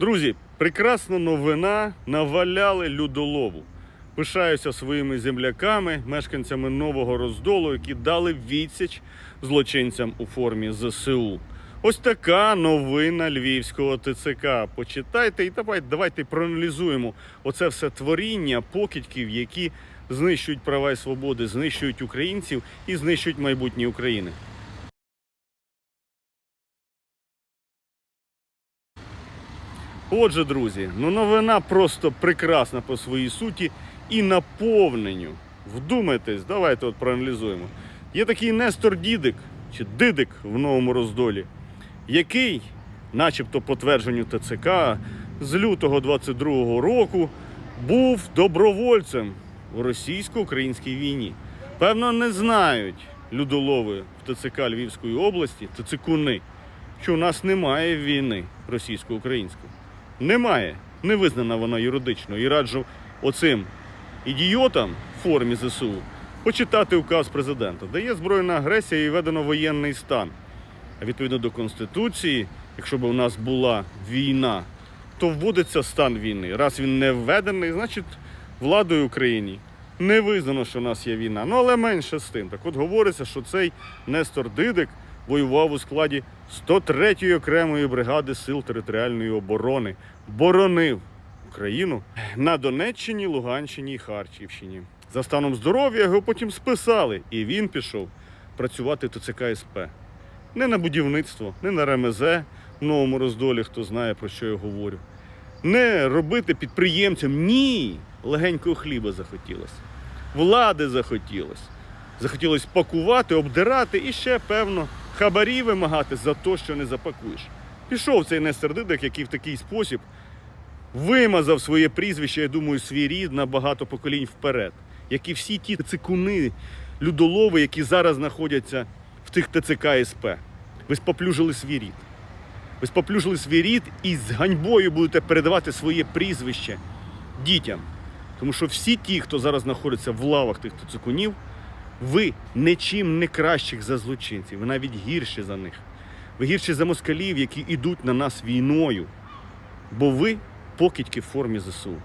Друзі, прекрасна новина наваляли людолову. Пишаюся своїми земляками, мешканцями нового роздолу, які дали відсіч злочинцям у формі ЗСУ. Ось така новина львівського ТЦК. Почитайте і давайте, давайте проаналізуємо оце все творіння покидьків, які знищують права і свободи, знищують українців і знищують майбутнє України. Отже, друзі, ну новина просто прекрасна по своїй суті і наповненню. Вдумайтесь, давайте от проаналізуємо. Є такий Нестор Дідик чи Дидик в новому роздолі, який, начебто по твердженню ТЦК, з лютого 22-го року був добровольцем у російсько-українській війні. Певно, не знають людолови в ТЦК Львівської області, ТЦКуни, що у нас немає війни російсько-української. Немає. Не визнана вона юридично. І раджу оцим ідіотам в формі ЗСУ почитати указ президента, де є збройна агресія і введено воєнний стан. А відповідно до Конституції, якщо б у нас була війна, то вводиться стан війни. Раз він не введений, значить владою Україні не визнано, що у нас є війна. Ну але менше з тим. Так от говориться, що цей Нестор Дидик воював у складі 103-ї окремої бригади сил територіальної оборони, боронив Україну на Донеччині, Луганщині і Харківщині. За станом здоров'я його потім списали, і він пішов працювати ТЦК СП. Не на будівництво, не на РМЗ в новому роздолі, хто знає про що я говорю. Не робити підприємцям. Ні. Легенького хліба захотілося. Влади захотілося. Захотілося пакувати, обдирати і ще, певно, хабарі вимагати за те, що не запакуєш. Пішов цей Нестор Дидик, який в такий спосіб вимазав своє прізвище, я думаю, свій рід на багато поколінь вперед. Як і всі ті цикуни, людолови, які зараз знаходяться в тих ТЦК СП. Ви споплюжили свій рід. Ви споплюжили свій рід і з ганьбою будете передавати своє прізвище дітям. Тому що всі ті, хто зараз знаходиться в лавах тих цикунів, ви нічим не кращих за злочинців, ви навіть гірші за них. Ви гірші за москалів, які йдуть на нас війною. Бо ви покидьки в формі ЗСУ.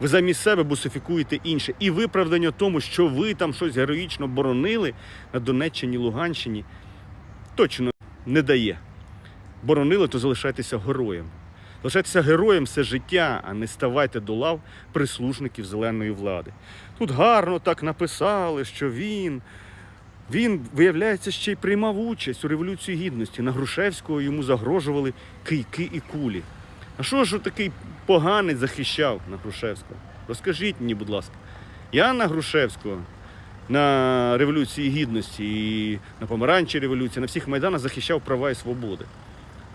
Ви замість себе бусифікуєте інше. І виправдання тому, що ви там щось героїчно боронили на Донеччині, Луганщині, точно не дає. Боронили, то залишайтеся героєм. Залишайтеся героєм все життя, а не ставайте до лав прислужників зеленої влади. Тут гарно так написали, що він, він, виявляється, ще й приймав участь у Революції Гідності. На Грушевського йому загрожували кийки і кулі. А що ж такий поганець захищав на Грушевського? Розкажіть мені, будь ласка. Я на Грушевського на Революції Гідності і на Помаранчі революції, на всіх майданах захищав права і свободи.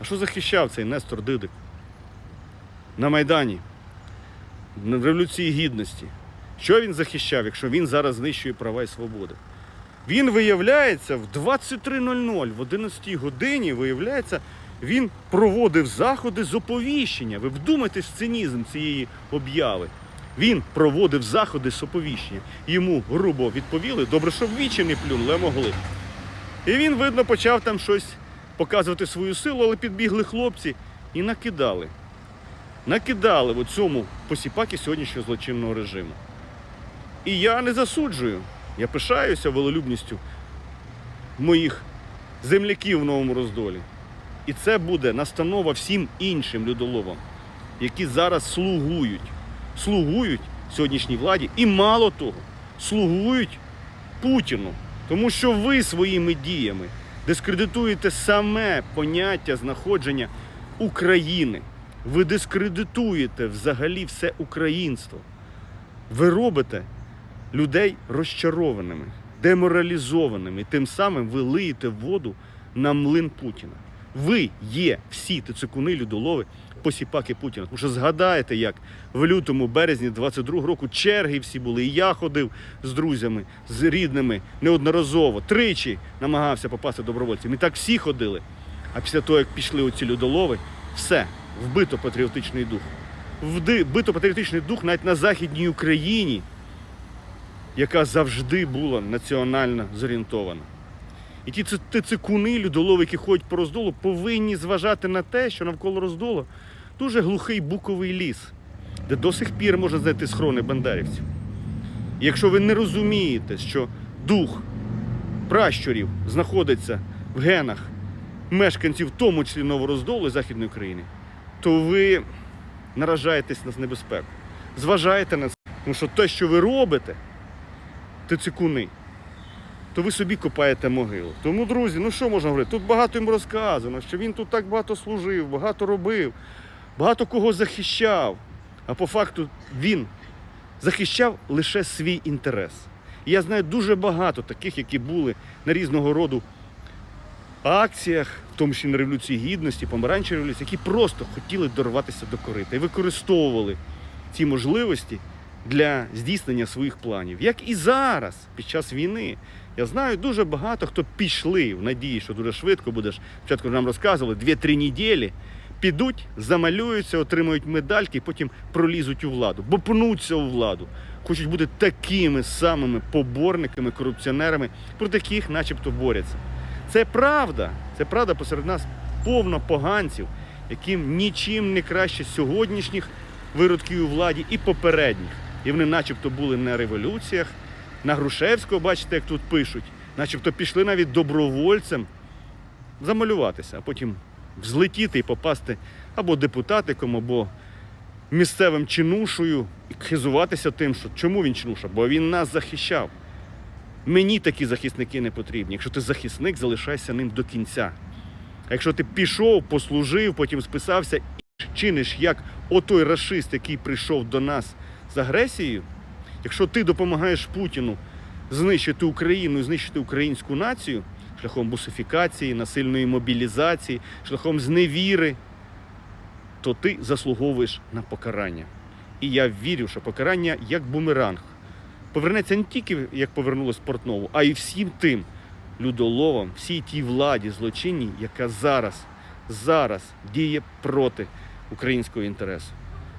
А що захищав цей Нестор Дидик? На Майдані, на Революції Гідності. Що він захищав, якщо він зараз знищує права і свободи? Він виявляється в 23.00, в 11 годині, виявляється, він проводив заходи з оповіщення. Ви вдумайтесь в цинізм цієї обяви. Він проводив заходи з оповіщення. Йому грубо відповіли, добре, що в вічі не плюнули, могли. І він, видно, почав там щось показувати свою силу, але підбігли хлопці і накидали. Накидали в цьому посіпаки сьогоднішнього злочинного режиму. І я не засуджую. Я пишаюся волелюбністю моїх земляків в новому роздолі. І це буде настанова всім іншим людоловам, які зараз слугують, слугують сьогоднішній владі і мало того, слугують Путіну. Тому що ви своїми діями дискредитуєте саме поняття знаходження України. Ви дискредитуєте взагалі все українство. Ви робите людей розчарованими, деморалізованими. Тим самим ви лиєте воду на млин Путіна. Ви є всі тицикуни людолови, посіпаки Путіна. Тому що згадаєте, як в лютому березні 22 року черги всі були. І я ходив з друзями, з рідними неодноразово, тричі намагався попасти добровольцем. І так всі ходили. А після того, як пішли оці людолови, все, вбито патріотичний дух. Вбито патріотичний дух навіть на Західній Україні, яка завжди була національно зорієнтована. І ті ци- цикуни, людолови, які ходять по роздолу, повинні зважати на те, що навколо роздолу дуже глухий буковий ліс, де до сих пір можна знайти схорони бандерівців. І якщо ви не розумієте, що дух пращурів знаходиться в генах мешканців, в тому числі Новороздолу і Західної України, то ви наражаєтесь на небезпеку. Зважайте на це. Тому що те, що ви робите, тицикуни, то ви собі копаєте могилу. Тому, друзі, ну що можна говорити? Тут багато йому розказано, що він тут так багато служив, багато робив, багато кого захищав. А по факту він захищав лише свій інтерес. І я знаю дуже багато таких, які були на різного роду акціях, в тому числі на Революції Гідності, помаранчевій революції, які просто хотіли дорватися до корита і використовували ці можливості для здійснення своїх планів. Як і зараз, під час війни. Я знаю дуже багато, хто пішли в надії, що дуже швидко будеш. Спочатку нам розказували 2-3 неділі. Підуть, замалюються, отримують медальки, потім пролізуть у владу, бо пнуться у владу. Хочуть бути такими самими поборниками, корупціонерами, проти яких начебто борються. Це правда. Це правда посеред нас повно поганців, яким нічим не краще сьогоднішніх виродків у владі і попередніх. І вони начебто були на революціях, на Грушевського, бачите, як тут пишуть, начебто пішли навіть добровольцем замалюватися, а потім взлетіти і попасти або депутатиком, або місцевим чинушою і хизуватися тим, що чому він чинуша? Бо він нас захищав. Мені такі захисники не потрібні. Якщо ти захисник, залишайся ним до кінця. А якщо ти пішов, послужив, потім списався і чиниш як отой расист, який прийшов до нас з агресією, якщо ти допомагаєш Путіну знищити Україну і знищити українську націю шляхом бусифікації, насильної мобілізації, шляхом зневіри, то ти заслуговуєш на покарання. І я вірю, що покарання як бумеранг повернеться не тільки як повернулось Портнову, а й всім тим людоловам, всій тій владі злочинній, яка зараз, зараз діє проти українського інтересу,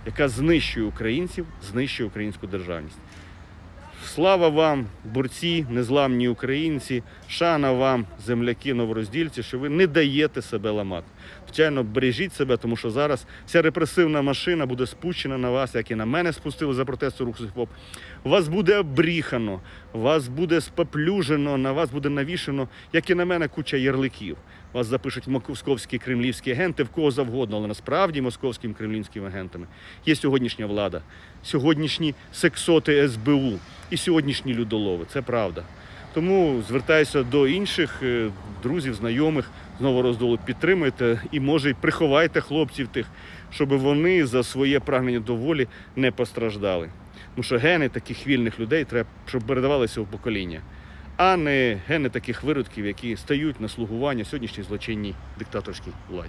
яка знищує українців, знищує українську державність. Слава вам, борці, незламні українці, шана вам, земляки, новороздільці, що ви не даєте себе ламати. Звичайно, бережіть себе, тому що зараз вся репресивна машина буде спущена на вас, як і на мене спустили за протесту руху ХІП. Вас буде обріхано, вас буде споплюжено, на вас буде навішено, як і на мене, куча ярликів. Вас запишуть московські кремлівські агенти, в кого завгодно, але насправді московськими кремлівськими агентами є сьогоднішня влада, сьогоднішні сексоти СБУ і сьогоднішні людолови. Це правда. Тому звертаюся до інших е, друзів, знайомих з Новороздолу, підтримуйте і може й приховайте хлопців тих, щоб вони за своє прагнення до волі не постраждали. Тому що гени таких вільних людей треба, щоб передавалися в покоління, а не гени таких виродків, які стають на слугування сьогоднішній злочинній диктаторській владі.